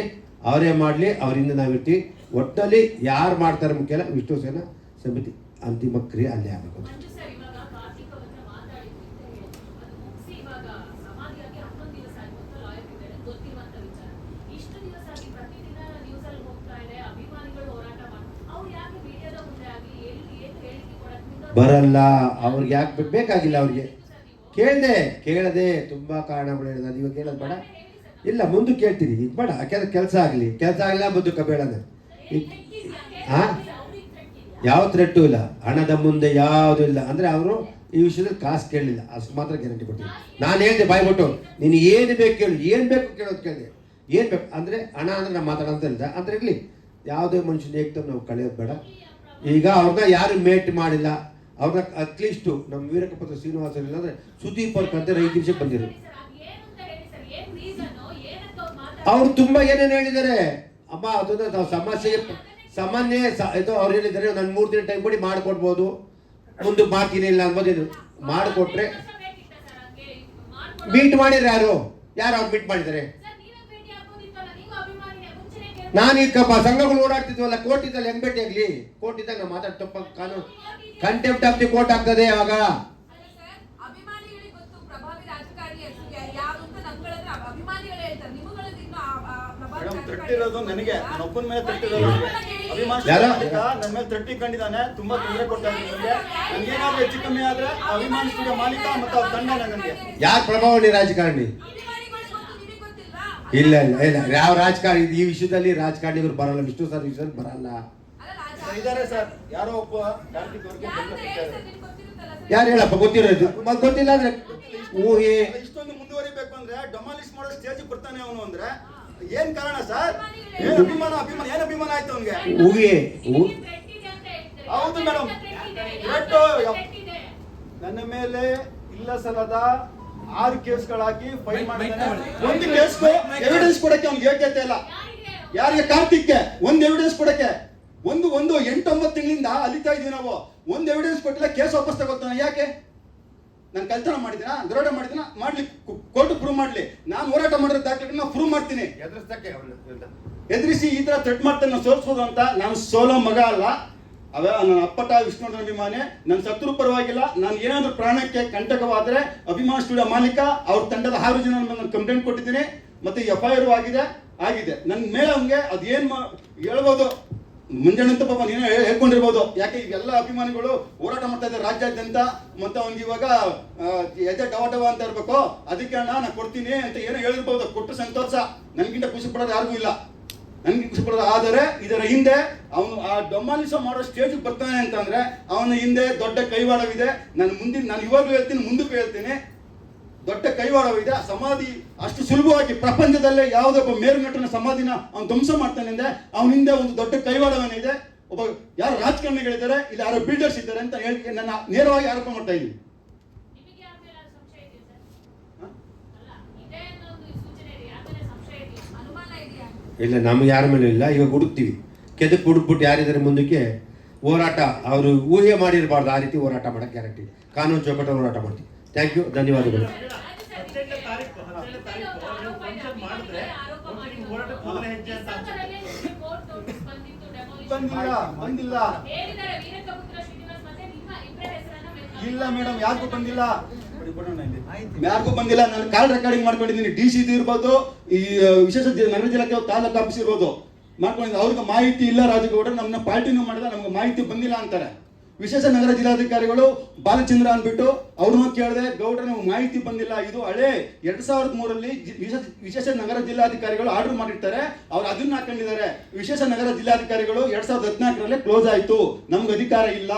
S2: ಅವರೇ ಮಾಡಲಿ ಅವರಿಂದ ನಾವಿರ್ತೀವಿ ಒಟ್ಟಲ್ಲಿ ಯಾರು ಮಾಡ್ತಾರೆ ಮುಖ್ಯ ಅಲ್ಲ ವಿಷ್ಣು ಸೇನಾ ಸಮಿತಿ. ಅಂತಿಮ ಕ್ರಿಯೆ ಅಲ್ಲೇ ಆಗಬೇಕು
S6: ಇವಾಗ ಇವಾಗ
S2: ಬರಲ್ಲ ಅವ್ರಿಗೆ ಯಾಕೆ ಬೇಕಾಗಿಲ್ಲ ಅವ್ರಿಗೆ? ಕೇಳಿದೆ ಕೇಳದೆ ತುಂಬಾ ಕಾರಣಗಳು ಹೇಳಿದ ನೀವು ಕೇಳೋದು ಬೇಡ. ಇಲ್ಲ, ಮುಂದೆ ಕೇಳ್ತೀನಿ. ಇದು ಬೇಡ ಕೆಲಸ ಆಗಲಿ. ಕೆಲಸ ಆಗಲಿಲ್ಲ ಮುಂದಕ್ಕೆ ಬೇಡ ಹಾ ಯಾವ ಥ್ರೆಟ್ಟು ಇಲ್ಲ. ಹಣದ ಮುಂದೆ ಯಾವುದೂ ಇಲ್ಲ. ಅಂದರೆ ಅವರು ಈ ವಿಷಯದಲ್ಲಿ ಕಾಸು ಕೇಳಲಿಲ್ಲ. ಅಷ್ಟು ಮಾತ್ರ ಗ್ಯಾರಂಟಿ ಕೊಡ್ತೀನಿ ನಾನು ಹೇಳಿದೆ ಬಾಯ್ಬಿಟ್ಟು ನೀನು ಏನು ಬೇಕು ಕೇಳು. ಏನು ಬೇಕು ಕೇಳೋದು ಕೇಳಿದೆ. ಏನು ಬೇಕು? ಅಂದರೆ ಹಣ ಅಂದರೆ ನಾನು ಮಾತಾಡೋಂತ ಇಲ್ಲ ಅಂದರೆ ಇರಲಿ. ಯಾವುದೇ ಮನುಷ್ಯನ ಏಕ್ತಮ್ ನಾವು ಕಳೆಯೋದು ಬೇಡ. ಈಗ ಅವ್ರನ್ನ ಯಾರು ಮೇಟ್ ಮಾಡಿಲ್ಲ? ಅವ್ರನ್ನ ಅಟ್ಲೀಸ್ಟು ನಮ್ಮ ವೀರಕಪತ್ರ ಶ್ರೀನಿವಾಸ ಇಲ್ಲ ಅಂದರೆ ಸುದೀಪ್ ಅವ್ರ ಕಂತೆ ಐದು ನಿಮಿಷಕ್ಕೆ ಬಂದಿರು
S6: ಏನು ಅಂತ ಹೇಳಿ ಸರ್ ಏನ್ ರೀಸನ್ ಏನಕ್ಕೆ ಅವ್ರು
S2: ತುಂಬಾ ಏನೇನು ಹೇಳಿದ್ದಾರೆ? ಅಮ್ಮ ಅದನ್ನ ನಾವು ಸಮಸ್ಯೆಗೆ ಸಾಮಾನ್ಯ ಇದು ಅವ್ರು ಹೇಳಿದ್ದಾರೆ ನಾನು ಮೂರು ದಿನ ಟೈಮ್ ಮಾಡ್ಕೊಡ್ಬೋದು. ಮುಂದೆ ಮಾಡ್ತೀನಿ ಇಲ್ಲ ಅನ್ಬೋದು ಇದು. ಮಾಡಿಕೊಟ್ರೆ ಮೀಟ್ ಮಾಡಿದ್ರೆ ಯಾರು? ಯಾರು ಅವ್ರು ಮೀಟ್ ಮಾಡಿದ್ದಾರೆ? ನಾನು ಈ ಕಪ್ಪ ಸಂಘಗಳು ಓಡಾಡ್ತಿದ್ವಲ್ಲ ಕೋರ್ಟ್ ಇದ್ದಲ್ಲಿ ಹೆಂಗ್ ಭೇಟಿ ಆಗ್ಲಿ? ಕೋರ್ಟ್ ಇದ್ದಾಗ ನಾವು ಮಾತಾಡ್ತಪ್ಪ ಕಾನೂನು ಕಂಟೆಂಪ್ಟ್ ಆಫ್ ದಿ ಕೋರ್ಟ್ ಆಗ್ತದೆ ಅವಾಗ
S7: ಅಭಿಮಾನಿಗಳಿಗೆ ಗೊತ್ತು ಪ್ರಭಾವಿ ರಾಜಕಾರಣಿ ಯಾರು ಅಂತ ನಮ್ಗಳಂದ್ರೆ ಅಭಿಮಾನಿಗಳು ಹೇಳ್ತಾರೆ ನಿಮ್ಮಗಳದ್ದು ಇನ್ನು ಆ- ಆ ಪ್ರಭಾವಿ
S1: ಮೇಡಮ್
S7: ರಾಜಕಾರಣಿ
S1: ತಟ್ಟಿರೋದು ನನಗೆ. ನನ್ನ ಒಪ್ಪನ ಮೇಲೆ ತಟ್ಟಿರೋದು ಅಭಿಮಾನಿ
S2: ಯಾರು?
S1: ನನ್ನ ಮೇಲೆ ತಟ್ಟಿ ಕಂಡಿದ್ದಾನೆ ತುಂಬಾ ತೊಂದರೆ ಕೊಡ್ತಾ ಇದ್ದೀನಿ ನನಗೆ. ನನಗೇನಾದ್ರೂ ಹೆಚ್ಚು ಕಮ್ಮಿ ಆದ್ರೆ ಅಭಿಮಾನ ಸ್ಟುಡಿಯೋ ಮಾಲೀಕ ಮತ್ತು ಅವ್ರ ತಂಡ ನನಗೆ.
S2: ಯಾರು ಪ್ರಭಾವಳಿ ರಾಜಕಾರಣಿ?
S7: ಅಭಿಮಾನಿಗಳಿಗೆ ಗೊತ್ತು ನಿಮಗೆ ಗೊತ್ತಿಲ್ವಾ
S2: ಇಲ್ಲ ಇಲ್ಲ ಇಲ್ಲ. ಯಾವ ರಾಜಕಾರಣಿ? ಈ ವಿಷಯದಲ್ಲಿ ರಾಜಕಾರಣಿಗಳು ಬರಲ್ಲ. ವಿಷ್ಣು ಸರ್ ವಿಷಯದಲ್ಲಿ ಬರಲ್ಲ.
S7: ಇದಾರೆ
S1: ಇದ್ದಾರೆ ಸರ್. ಯಾರೋ ಒಬ್ಬ ಕಾರ್ತಿಕ್ ಅವ್ರಿಗೆ ಬೆಂಬಲ
S2: ಯಾರು ಹೇಳಪ್ಪ? ಗೊತ್ತಿರೋದು ಮತ್ತೆ ಗೊತ್ತಿಲ್ಲ ಅಂದ್ರೆ ಊಹೆ.
S1: ಇಷ್ಟೊಂದು ಮುಂದುವರಿಬೇಕು ಅಂದ್ರೆ ಡೊಮಾಲಿಸ್ ಮಾಡೋ ಸ್ಟೇಜ್ ಬರ್ತಾನೆ ಅವನು ಅಂದ್ರೆ ಏನ್ ಕಾರಣ ಸರ್? ಏನ್ ಅಭಿಮಾನ ಅಭಿಮಾನ ಏನ್ ಅಭಿಮಾನ ಆಯ್ತು ಅವನಿಗೆ?
S2: ಹೂವಿಗೆ
S1: ಹೌದು ಮೇಡಮ್. ನನ್ನ ಮೇಲೆ ಇಲ್ಲ ಸಲದ ಆರು ಕೇಸ್ಗಳಾಕಿ ಫೈಲ್ ಮಾಡಿದ್ದಾನೆ ಒಂದು ಕೇಸ್ ಎವಿಡೆನ್ಸ್ ಕೊಡಕ್ಕೆ ಅವ್ನಿಗೆ ಯೋಗ್ಯತೆ ಇಲ್ಲ. ಯಾರಿಗೆ? ಕಾರ್ತಿಕ್ಗೆ. ಒಂದು ಎವಿಡೆನ್ಸ್ ಕೊಡಕ್ಕೆ. ಒಂದು ಒಂದು ಎಂಟೊಂಬತ್ತು ತಿಂಗಳಿಂದ ಅಲಿತಾ ಇದೀವಿ ನಾವು. ಒಂದು ಎವಿಡೆನ್ಸ್ ಕೊಟ್ಟಿಲ್ಲ ಕೇಸ್ ವಾಪಸ್ ತಗೋತಾನೆ. ಯಾಕೆ? ನಾನು ಕಲ್ತನ ಮಾಡಿದಿನ? ದರೋಡೆ ಮಾಡಿದಿನ? ಮಾಡ್ಲಿ. ಕೋರ್ಟ್ ಪ್ರೂವ್ ಮಾಡ್ಲಿ. ನಾನು ಹೋರಾಟ ಮಾಡಿರೋ ದಾಖಲೆಗಳನ್ನ ಪ್ರೂವ್ ಮಾಡ್ತೀನಿ. ಎದುರಿಸಿ ಈ ತರ ಥ್ರೆಟ್ ಮಾಡ್ತಾನೆ ನಾನು ಸೋಲ್ಸ್ಬೋದು ಅಂತ ನಾನು ಸೋಲೋ ಮಗ ಅಲ್ಲ. ಅವೆ ನನ್ನ ಅಪ್ಪಟ ವಿಷ್ಣುವರ್ಧನ್ ಅಭಿಮಾನಿ. ನನ್ನ ಶತ್ರು ಪರವಾಗಿಲ್ಲ. ನಾನು ಏನಾದರೂ ಪ್ರಾಣಕ್ಕೆ ಕಂಟಕವಾದರೆ ಅಭಿಮಾನ ಸ್ಟುಡಿಯೋ ಮಾಲೀಕ ಅವ್ರ ತಂಡದ ಆರು ಜನ ನಾನು ಕಂಪ್ಲೇಂಟ್ ಕೊಟ್ಟಿದ್ದೀನಿ. ಮತ್ತೆ ಎಫ್ ಐ ಆರ್ ಆಗಿದೆ. ಆಗಿದೆ. ನನ್ನ ಮೇಲೆ ಅವ್ನಿಗೆ ಅದೇನು ಹೇಳ್ಬೋದು. ಮುಂಜಾನೆ ಪಾಪ ನೀನು ಹೇಳ್ಕೊಂಡಿರ್ಬೋದು. ಯಾಕೆ ಇವೆಲ್ಲ ಅಭಿಮಾನಿಗಳು ಹೋರಾಟ ಮಾಡ್ತಾ ಇದ್ದಾರೆ ರಾಜ್ಯಾದ್ಯಂತ ಮತ್ತೆ ಅವ್ನಿಗೆ ಇವಾಗ ಎದೆ ಡವ ಡವ ಅಂತ ಇರ್ಬೇಕು. ಅದಕ್ಕೆ ನಾನು ಕೊಡ್ತೀನಿ ಅಂತ ಏನೋ ಹೇಳಿರ್ಬೋದು. ಕೊಟ್ಟು ಸಂತೋಷ. ನನಗಿಂತ ಖುಷಿ ಪಡೋದು ಯಾರಿಗೂ ಇಲ್ಲ. ನನಗೆ ಖುಷಿ ಪಡೋದು ಆದರೆ ಇದರ ಹಿಂದೆ ಅವನು ಆ ಡೊಮಾಲಿಸ ಮಾಡೋ ಸ್ಟೇಜಿಗೆ ಬರ್ತಾನೆ ಅಂತಂದ್ರೆ ಅವನ ಹಿಂದೆ ದೊಡ್ಡ ಕೈವಾಡವಿದೆ. ನಾನು ಮುಂದಿನ ನಾನು ಇವಾಗಲೂ ಹೇಳ್ತೀನಿ, ಮುಂದಕ್ಕೂ ಹೇಳ್ತೀನಿ. ದೊಡ್ಡ ಕೈವಾಡವಿದೆ ಆ ಸಮಾಧಿ ಅಷ್ಟು ಸುಲಭವಾಗಿ ಪ್ರಪಂಚದಲ್ಲೇ ಯಾವುದೊಬ್ಬ ಮೇರುನಟನ ಸಮಾಧಿನ ಅವ್ನು ಧ್ವಂಸ ಮಾಡ್ತಾನೆ ಅಂದ್ರೆ ಅವನ ಹಿಂದೆ ಒಂದು ದೊಡ್ಡ ಕೈವಾಡವೇನಿದೆ ಒಬ್ಬ ಯಾರು ರಾಜಕಾರಣಿಗಳಿದ್ದಾರೆ ಇಲ್ಲಿ ಯಾರೋ ಬಿಲ್ಡರ್ಸ್ ಇದ್ದಾರೆ ಅಂತ ಹೇಳಿ ನನ್ನ ನೇರವಾಗಿ ಆರೋಪ ಮಾಡ್ತಾ ಇದ್ದೀನಿ.
S6: ನಿಮಗೆ ಯಾರ ಇದೆ ಸರ್? ಅಲ್ಲ ಇದೆ ಅನ್ನೋ ಒಂದು ಸೂಚನೆ ಇದೆ. ಯಾರ ಸಂಶಯ ಇದೆಯಾ?
S7: ಅನುಮಾನ ಇದೆಯಾ?
S2: ಇಲ್ಲ ನಮ್ಗೆ ಯಾರ ಮೇಲೂ ಇಲ್ಲ. ಇವಾಗ ಹುಡುಕ್ತೀವಿ. ಕೆದಕ್ ಹುಡುಕ್ಬಿಟ್ಟು ಯಾರಿದ್ದಾರೆ ಮುಂದಕ್ಕೆ ಹೋರಾಟ ಅವರು ಊಹೆ ಮಾಡಿರಬಾರ್ದು. ಆ ರೀತಿ ಹೋರಾಟ ಮಾಡೋಕ್ಕೆ ಗ್ಯಾರಂಟಿ ಕಾನೂನು ಚೌಕಟ್ಟು ಹೋರಾಟ ಮಾಡ್ತೀವಿ. ಥ್ಯಾಂಕ್ ಯು ಧನ್ಯವಾದಗಳು.
S1: ಬಂದಿಲ್ಲ ಇಲ್ಲ ಮೇಡಮ್ ಯಾರಿಗೂ ಬಂದಿಲ್ಲ. ಯಾರಿಗೂ ಬಂದಿಲ್ಲ ನಾನು ಕಾಲ್ ರೆಕಾರ್ಡಿಂಗ್ ಮಾಡ್ಕೊಂಡಿದ್ದೀನಿ. ಡಿ ಸಿ ಇರ್ಬೋದು ಈ ವಿಶೇಷ ನಗರ ಜಿಲ್ಲೆ ತಾಲೂಕು ಆಫೀಸ್ ಇರ್ಬೋದು. ಮಾಡ್ಕೊಂಡಿದ್ದೀನಿ. ಅವ್ರಿಗೆ ಮಾಹಿತಿ ಇಲ್ಲ ರಾಜಗೌಡ. ನಮ್ಮನ್ನ ಪಾರ್ಟಿನೂ ಮಾಡಿದ ನಮ್ಗೆ ಮಾಹಿತಿ ಬಂದಿಲ್ಲ ಅಂತಾರೆ. ವಿಶೇಷ ನಗರ ಜಿಲ್ಲಾಧಿಕಾರಿಗಳು ಬಾಲಚಂದ್ರ ಅಂದ್ಬಿಟ್ಟು ಅವ್ರನ್ನೂ ಕೇಳಿದೆ, ಗೌಡ್ರ ನಮ್ಗೆ ಮಾಹಿತಿ ಬಂದಿಲ್ಲ, ಇದು ಹಳೆ ಎರಡ್ ಸಾವಿರದ ಮೂರಲ್ಲಿ ವಿಶೇಷ ನಗರ ಜಿಲ್ಲಾಧಿಕಾರಿಗಳು ಆರ್ಡರ್ ಮಾಡಿರ್ತಾರೆ, ಅವ್ರು ಅದನ್ನ ಹಾಕೊಂಡಿದ್ದಾರೆ. ವಿಶೇಷ ನಗರ ಜಿಲ್ಲಾಧಿಕಾರಿಗಳು ಎರಡ್ ಸಾವಿರದ ಹದಿನಾಲ್ಕರಲ್ಲೇ ಕ್ಲೋಸ್ ಆಯ್ತು, ನಮ್ಗೆ ಅಧಿಕಾರ ಇಲ್ಲ.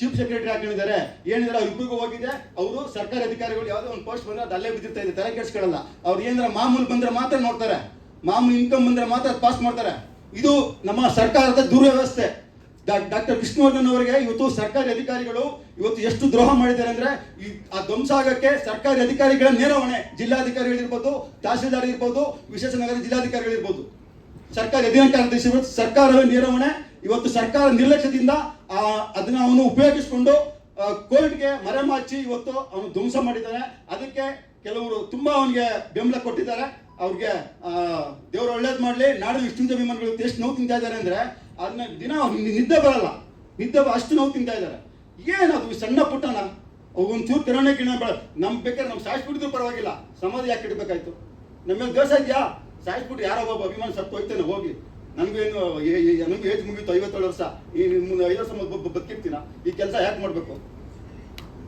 S1: ಚೀಫ್ ಸೆಕ್ರೆಟರಿ ಹಾಕೊಂಡಿದ್ದಾರೆ. ಏನಿದ್ರೆ ಇಬ್ಬರಿಗೂ ಹೋಗಿದೆ, ಅವರು ಸರ್ಕಾರಿ ಅಧಿಕಾರಿಗಳು ಯಾವುದೋ ಒಂದು ಪೋಸ್ಟ್ ಬಂದ್ರೆ ಅದು ಅಲ್ಲೇ ಬಿದ್ದಿರ್ತಾ ಇದೆ, ತಲೆ ಕೆಡಿಸ್ಕೊಳ್ಳಲ್ಲ. ಅವ್ರು ಏನಾರ ಮಾಮೂಲು ಬಂದ್ರೆ ಮಾತ್ರ ನೋಡ್ತಾರೆ. ಮಾಮೂಲು ಇನ್ಕಮ್ ಬಂದ್ರೆ ಮಾತ್ರ ಪಾಸ್ ಮಾಡ್ತಾರೆ. ಇದು ನಮ್ಮ ಸರ್ಕಾರದ ದುರ್ವ್ಯವಸ್ಥೆ. ಡಾಕ್ಟರ್ ವಿಷ್ಣುವರ್ಧನ್ ಅವರಿಗೆ ಇವತ್ತು ಸರ್ಕಾರಿ ಅಧಿಕಾರಿಗಳು ಇವತ್ತು ಎಷ್ಟು ದ್ರೋಹ ಮಾಡಿದ್ದಾರೆ ಅಂದ್ರೆ ಆ ಧ್ವಂಸ ಆಗಕ್ಕೆ ಸರ್ಕಾರಿ ಅಧಿಕಾರಿಗಳ ನೇರ ಹೊಣೆ ಜಿಲ್ಲಾಧಿಕಾರಿಗಳಿರ್ಬೋದು ತಹಸೀಲ್ದಾರ್ ಇರ್ಬೋದು ವಿಶೇಷ ನಗರ ಜಿಲ್ಲಾಧಿಕಾರಿಗಳಿರ್ಬೋದು ಸರ್ಕಾರಿ ಅಧಿಕಾರಿ ಸರ್ಕಾರವೇ ನೇರ ಇವತ್ತು ಸರ್ಕಾರ ನಿರ್ಲಕ್ಷ್ಯದಿಂದ ಆ, ಅದನ್ನ ಅವನು ಉಪಯೋಗಿಸಿಕೊಂಡು ಕೋರ್ಟ್ಗೆ ಮರೆಮಾಚಿ ಇವತ್ತು ಅವನು ಧ್ವಂಸ ಮಾಡಿದ್ದಾನೆ. ಅದಕ್ಕೆ ಕೆಲವರು ತುಂಬಾ ಅವನಿಗೆ ಬೆಂಬಲ ಕೊಟ್ಟಿದ್ದಾರೆ. ಅವ್ರಿಗೆ ದೇವರು ಒಳ್ಳೇದು ಮಾಡಲಿ ನಾಡು ವಿಷ್ಣುಂಜ ಅಭಿಮಾನಿಗಳು ಎಷ್ಟು ನೋವು ತಿಂತಾ ಇದ್ದಾರೆ ಅಂದ್ರೆ ಅದನ್ನ ದಿನ ನಿದ್ದೆ ಬರಲ್ಲ. ನಿದ್ದೆ ಅಷ್ಟು ನೋವು ತಿಂತಾ ಇದ್ದಾರೆ. ಏನದು ಸಣ್ಣ ಪುಟ್ಟನ ಒಂಚೂರು ಕಿರಣೆ ಕಿಣ ಬೇಡ ನಮ್ ಬೇಕಾದ್ರೆ ನಮ್ ಸಾಯಿಸ್ಬಿಟ್ಟಿದ್ರು ಪರವಾಗಿಲ್ಲ. ಸಮಾಧಿ ಯಾಕೆ ಇಡಬೇಕಾಯ್ತು? ನಮ್ಮ ಮೇಲೆ ದೋಷ ಇದೆಯಾ ಸಾಯಿಸ್ಬಿಟ್ಟು ಯಾರೋ ಒಬ್ಬ ಅಭಿಮಾನ ಸತ್ತು ಹೋಗ್ತೇನೆ ಹೋಗಿ ನನಗೇನು ನನಗೆ ಏಜ್ ಮುಗೀತು ಐವತ್ತೇಳು ವರ್ಷ. ಈ ಮುಂದೆ ಐದು ವರ್ಷ ಮೊದ್ಲು ಬದುಕಿರ್ತೀನ ಈ ಕೆಲಸ ಯಾಕೆ ಮಾಡಬೇಕು?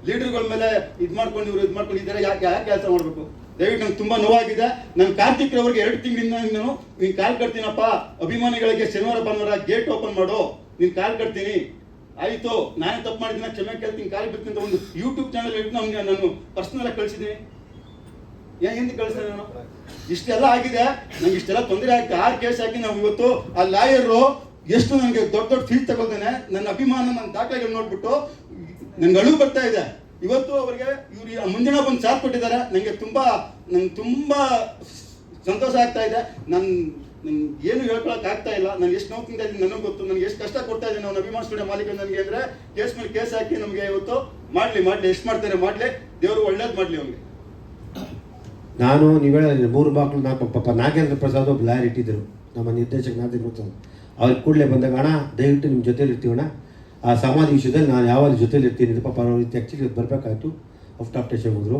S1: ಲೀಡರ್ಗಳ ಮೇಲೆ ಇದು ಮಾಡ್ಕೊಂಡು ಇವ್ರು ಇದು ಮಾಡ್ಕೊಂಡು ಇದ್ದಾರೆ ಯಾಕೆ ಯಾಕೆ ಕೆಲಸ ಮಾಡಬೇಕು? ದಯವಿಟ್ಟು ನಂಗೆ ತುಂಬಾ ನೋವಾಗಿದೆ. ನಾನು ಕಾರ್ತಿಕ್ ಅವ್ರಿಗೆ ಎರಡು ತಿಂಗಳಿಂದ ನಾನು ನೀನು ಕಾಲ್ ಕಟ್ತೀನಪ್ಪ, ಅಭಿಮಾನಿಗಳಿಗೆ ಶನಿವಾರ, ಭಾನುವಾರ ಗೇಟ್ ಓಪನ್ ಮಾಡು. ನೀನು ಕಾಲ್ ಕಟ್ತೀನಿ. ಆಯ್ತು, ನಾನೇ ತಪ್ಪು ಮಾಡಿದ್ದೀನಿ ಕ್ಷಮೆ ಕೇಳ್ತೀನಿ, ಕಾಲ್ ಬಿಡ್ತೀನಿ ಅಂತ ಒಂದು ಯೂಟ್ಯೂಬ್ ಚಾನಲ್ ಇಟ್ಟು ನಮ್ಗೆ ನಾನು ಪರ್ಸನಲ್ ಆಗಿ ಕಳಿಸಿದ್ದೀನಿ. ಏನ್ ಹಿಂದೆ ಕಳಿಸಿದೆ ನಾನು? ಇಷ್ಟೆಲ್ಲ ಆಗಿದೆ. ನಂಗೆ ಇಷ್ಟೆಲ್ಲ ತೊಂದರೆ ಆಗಿ ಆರು ಕೇಸ್ ಹಾಕಿ ನಾವು ಇವತ್ತು ಆ ಲಾಯರು ಎಷ್ಟು ನನಗೆ ದೊಡ್ಡ ದೊಡ್ಡ ಫೀಸ್ ತಗೊಳ್ತಾನೆ. ನನ್ನ ಅಭಿಮಾನ ನನ್ನ ದಾಖಲೆಗಳು ನೋಡ್ಬಿಟ್ಟು ನನ್ಗೆ ಅಳು ಬರ್ತಾ ಇದೆ. ಇವತ್ತು ಅವರಿಗೆ ಇವ್ರು ಮುಂದಿನ ಬಂದು ಸಾಥ್ ಕೊಟ್ಟಿದ್ದಾರೆ. ನನಗೆ ತುಂಬ, ನಂಗೆ ತುಂಬ ಸಂತೋಷ ಆಗ್ತಾ ಇದೆ. ನನ್ನ ನನ್ಗೆ ಏನು ಹೇಳ್ಕೊಳಕ್ ಆಗ್ತಾ ಇಲ್ಲ. ನಾನು ಎಷ್ಟು ನೋವು ತಿಂತಾ ಇದ್ದೀನಿ ನನಗೆ ಗೊತ್ತು. ನನಗೆ ಎಷ್ಟು ಕಷ್ಟ ಕೊಡ್ತಾ ಇದ್ದೀನಿ ಅವ್ನು ಅಭಿಮಾನ ಸ್ಟುಡಿಯೋ ಮಾಲೀಕ ನನಗೆ ಅಂದರೆ ಕೇಸ್ ಮೇಲೆ ಕೇಸ್ ಹಾಕಿ ನಮಗೆ ಇವತ್ತು ಮಾಡಲಿ ಮಾಡಲಿ, ಎಷ್ಟು ಮಾಡ್ತಾರೆ ಮಾಡಲಿ. ದೇವರು ಒಳ್ಳೇದು ಮಾಡಲಿ ಅವ್ನಿಗೆ.
S2: ನಾನು ನೀವು ಹೇಳಿದ್ರೆ ಮೂರು ಬಾಕ್ಲು ನಾಲ್ಕು ಪಾಪ ನಾಗೇಂದ್ರ ಪ್ರಸಾದ್ ಒಬ್ಬ ಲಾಯರ್ ಇಟ್ಟಿದ್ದರು ನಮ್ಮ ನಿರ್ದೇಶಕ ನಾಗೇಂದ್ರ ಪ್ರಸಾದ್. ಅವ್ರಿಗೆ ಕೂಡಲೇ ಬಂದಾಗ, ಅಣ್ಣ, ದಯವಿಟ್ಟು ನಿಮ್ಮ ಜೊತೆಲಿ ಇರ್ತೀವಣ್ಣ ಆ ಸಮಾಧಿ ವಿಷಯದಲ್ಲಿ ನಾನು ಯಾವಾಗ ಜೊತೆಲಿ ಇರ್ತೀನಿ ಅಂತ ಪಾಪ ಅವ್ರ ರೀತಿ ಆ್ಯಕ್ಚುಲಿ ಬರಬೇಕಾಯ್ತು. ಔಟ್ ಆಫ್ ಟೇಷನ್ ಹೋದರು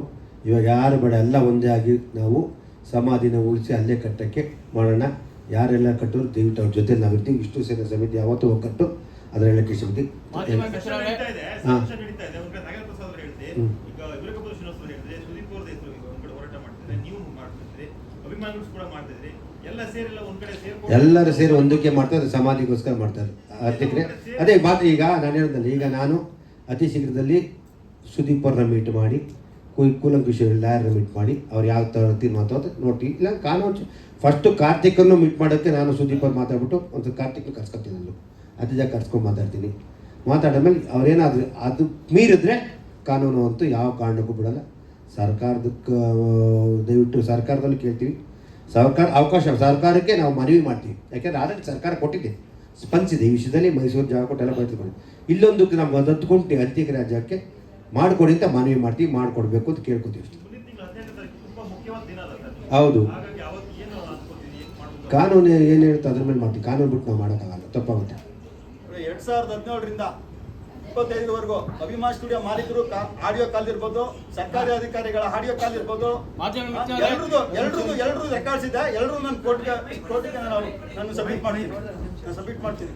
S2: ಇವಾಗ ಯಾರು ಬೇಡ ಎಲ್ಲ ಒಂದೇ ಆಗಿ ನಾವು ಸಮಾಧಿನ ಉಳಿಸಿ ಅಲ್ಲೇ ಕಟ್ಟೋಕ್ಕೆ ಮಾಡೋಣ. ಯಾರೆಲ್ಲ ಕಟ್ಟೋರು ದಯವಿಟ್ಟು ಅವ್ರ ಜೊತೆಲಿ ನಾವು ಇರ್ತೀವಿ. ಇಷ್ಟು ಸೇನೆ ಸಮಿತಿ ಯಾವತ್ತೂ ಒಗ್ಗಟ್ಟು ಅದರೆಲ್ಲ ಕಿಶಕ್ತಿ ಹಾಂ.
S5: ಈಗ
S2: ಎಲ್ಲರೂ ಸೇರಿ ಒಂದಕ್ಕೆ ಮಾಡ್ತಾರೆ ಸಮಾಧಿಗೋಸ್ಕರ ಮಾಡ್ತಾರೆ. ಅದಕ್ಕೆ ಅದೇ ಮಾತ್ರ ಈಗ ನಾನು ಹೇಳಿದ್ನಲ್ಲ ಈಗ ನಾನು ಅತಿ ಶೀಘ್ರದಲ್ಲಿ ಸುದೀಪ್ ಅವ್ರನ್ನ ಮೀಟ್ ಮಾಡಿ ಕು- ಕೂಲಂಕುಷ ಲಾಯರ್ನ ಮೀಟ್ ಮಾಡಿ ಅವ್ರು ಯಾವ ಥರ ತೀರ್ಮಾನ ಅಂತ ನೋಡಿ ಇಲ್ಲ ಕಾನೂನು ಫಸ್ಟು ಕಾರ್ತಿಕನ್ನು ಮೀಟ್ ಮಾಡೋಕ್ಕೆ ನಾನು ಸುದೀಪ್ ಅವ್ರು ಮಾತಾಡ್ಬಿಟ್ಟು ಒಂದು ಕಾರ್ತಿಕ್ನ ಕರ್ಸ್ಕೊತೀನಿ ನಾನು. ಅತಿ ಜಾಗ ಕರ್ಸ್ಕೊಂಡು ಮಾತಾಡ್ತೀನಿ. ಮಾತಾಡಿದ್ಮೇಲೆ ಏನಾದರೂ ಅದು ಮೀರಿದ್ರೆ ಕಾನೂನು ಅಂತೂ ಯಾವ ಕಾರಣಕ್ಕೂ ಬಿಡಲ್ಲ. ಸರ್ಕಾರದಕ್ಕೆ ದಯವಿಟ್ಟು ಸರ್ಕಾರದಲ್ಲಿ ಕೇಳ್ತೀವಿ. ಸರ್ಕಾರ ಅವಕಾಶ ಸರ್ಕಾರಕ್ಕೆ ನಾವು ಮನವಿ ಮಾಡ್ತೀವಿ. ಯಾಕೆಂದ್ರೆ ಆಲ್ರೆಡಿ ಸರ್ಕಾರ ಕೊಟ್ಟಿದೆ. ಸ್ಪಂದಿಸಿದೆ. ಈ ವಿಷಯದಲ್ಲಿ ಮೈಸೂರು ಜಾಗ ಕೊಟ್ಟೆಲ್ಲ ಬಯಸ್ಕೊಂಡು ಇಲ್ಲೊಂದು ನಮ್ಗೆ ಒಂದು ಹತ್ಕೊಂಡು ಅಂತಿಕ ರಾಜ್ಯಕ್ಕೆ ಮಾಡಿಕೊಡಿ ಅಂತ ಮನವಿ ಮಾಡ್ತೀವಿ ಮಾಡಿಕೊಡ್ಬೇಕು ಅಂತ ಕೇಳ್ಕೊತೀವಿ ಅಷ್ಟೇ. ಹೌದು. ಕಾನೂನು ಏನು ಹೇಳುತ್ತೆ ಅದ್ರ ಮೇಲೆ ಮಾಡ್ತೀವಿ. ಕಾನೂನು ಬಿಟ್ಟು ನಾವು ಮಾಡೋಕ್ಕಾಗಲ್ಲ. ತಪ್ಪಾಗುತ್ತೆ.
S1: ಎರಡ್ ಸಾವಿರದ ಹದಿನೇಳರಿಂದ ಇಪ್ಪತ್ತೈದರವರೆಗೂ ಅಭಿಮಾನ್ ಸ್ಟುಡಿಯೋ ಮಾಲೀಕರು ಆಡಿಯೋ ಕಾಲ್ ಇರ್ಬೋದು ಸರ್ಕಾರಿ ಅಧಿಕಾರಿಗಳ ಆಡಿಯೋ ಕಾಲ್ ಇರ್ಬೋದು ಎಲ್ರದ್ದು ಎಲ್ರದ್ದು ಎಲ್ರದ್ದು ರೆಕಾರ್ಡ್ಸ್ ಇದೆ ಎಲ್ಲರೂ ನಾನು ಕೋರ್ಟ್ಗೆ ಕೋರ್ಟ್ಗೆ ನಾನು ನಾನು ಸಬ್ಮಿಟ್ ಮಾಡಿ. ನಾನು ಸಬ್ಮಿಟ್ ಮಾಡ್ತೀನಿ.